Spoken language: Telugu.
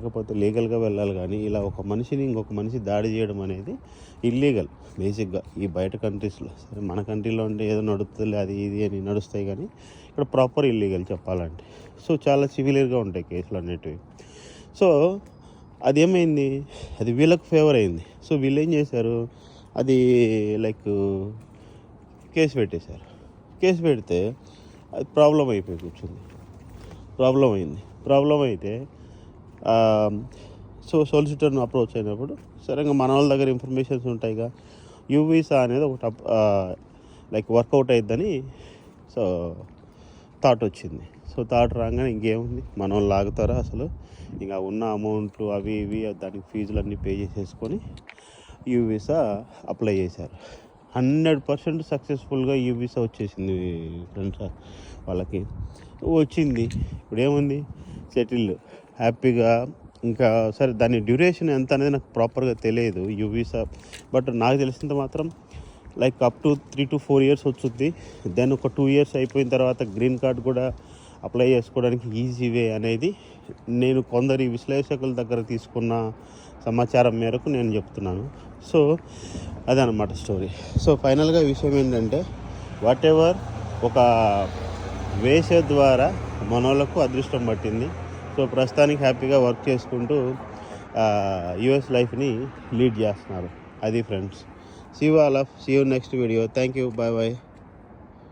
లేకపోతే లీగల్గా వెళ్ళాలి కానీ ఇలా ఒక మనిషిని ఇంకొక మనిషి దాడి చేయడం అనేది ఇల్లీగల్. బేసిక్గా ఈ బయట కంట్రీస్లో సరే మన కంట్రీలో అంటే ఏదో నడుపుతుంది అది ఇది అని నడుస్తాయి కానీ ఇక్కడ ప్రాపర్ ఇల్లీగల్ చెప్పాలంటే. సో చాలా సివిలియర్గా ఉంటాయి కేసులు అనేటివి. సో అదేమైంది? అది వీళ్ళకు ఫేవర్ అయింది. సో వీళ్ళు ఏం చేశారు? అది లైక్ కేసు పెట్టేశారు. కేసు పెడితే అది ప్రాబ్లం అయిపోయి కూర్చుంది. ప్రాబ్లం అయింది. ప్రాబ్లం అయితే సో సోలిసిటర్ను అప్రోచ్ అయినప్పుడు సరేగా మన వాళ్ళ దగ్గర ఇన్ఫర్మేషన్స్ ఉంటాయిగా యూవీసా అనేది ఒకటి లైక్ వర్కౌట్ అయిద్దని సో థాట్ వచ్చింది. సో థాట్ రాగానే ఇంకేముంది? మన వాళ్ళు లాగుతారా అసలు? ఇంకా ఉన్న అమౌంట్లు అవి ఇవి దానికి ఫీజులు అన్నీ పే చేసేసుకొని యూ వీసా అప్లై చేశారు. హండ్రెడ్ పర్సెంట్ సక్సెస్ఫుల్గా యూ వీసా వచ్చేసింది ఫ్రెండ్స్ వాళ్ళకి. వచ్చింది. ఇప్పుడు ఏముంది సెటిల్ హ్యాపీగా ఇంకా సరే దాని డ్యూరేషన్ ఎంత అనేది నాకు ప్రాపర్గా తెలియదు యూ వీసా. బట్ నాకు తెలిసినంత మాత్రం like up to three to four years వచ్చుద్ది. Then ఒక టూ ఇయర్స్ అయిపోయిన తర్వాత గ్రీన్ కార్డ్ కూడా అప్లై చేసుకోవడానికి ఈజీ వే అనేది నేను కొందరి విశ్లేషకుల దగ్గర తీసుకున్న సమాచారం మేరకు నేను చెప్తున్నాను. సో అదనమాట స్టోరీ. సో ఫైనల్గా విషయం ఏంటంటే వాట్ ఎవర్ ఒక వేష ద్వారా మనోళ్ళకు అదృష్టం పట్టింది. సో ప్రస్తుతానికి హ్యాపీగా వర్క్ చేసుకుంటూ యుఎస్ లైఫ్ని లీడ్ చేస్తున్నారు. అది friends. See all of see you next video thank you bye bye